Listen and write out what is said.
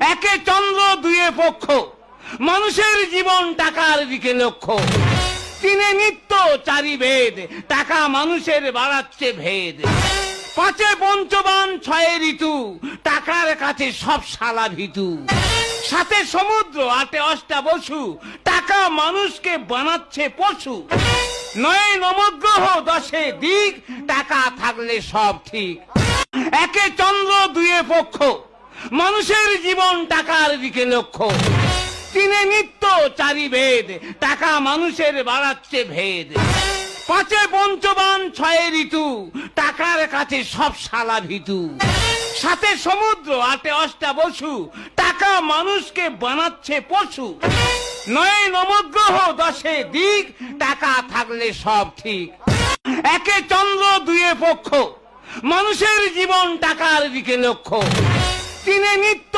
একে চন্দ্র, দুয়ে পক্ষ। মানুষের জীবন টাকার দিকে লক্ষ্য। তিনে নিত্য, চারি ভেদ টাকা মানুষের বাড়াচ্ছে ভেদ। পাঁচে পঞ্চবান, ছয়ে ঋতু। টাকার কাছে সব সালা ভিতু। সাথে সমুদ্র, আটে অষ্টা বসু। টাকা মানুষকে বানাচ্ছে পশু। নয় নবগ্রহ, দশে দিক। টাকা থাকলে সব ঠিক। একে চন্দ্র, দুয়ে পক্ষ। মানুষের জীবন টাকার দিকে লক্ষ্য। তিনে নিত্য চারি ভেদ টাকা মানুষের বাড়াচ্ছে ভেদ। পাঁচে পঞ্চবান, ছয়ে ঋতু, টাকার কাছে সব শালা ভিতু। সাথে সমুদ্র, আটে অষ্টা বসু, টাকা মানুষকে বানাচ্ছে পশু। নয় নবগ্রহ, দশে দিক, টাকা থাকলে সব ঠিক। একে চন্দ্র, দুয়ে পক্ষ। মানুষের জীবন টাকার দিকে লক্ষ্য। তিনে নিত্য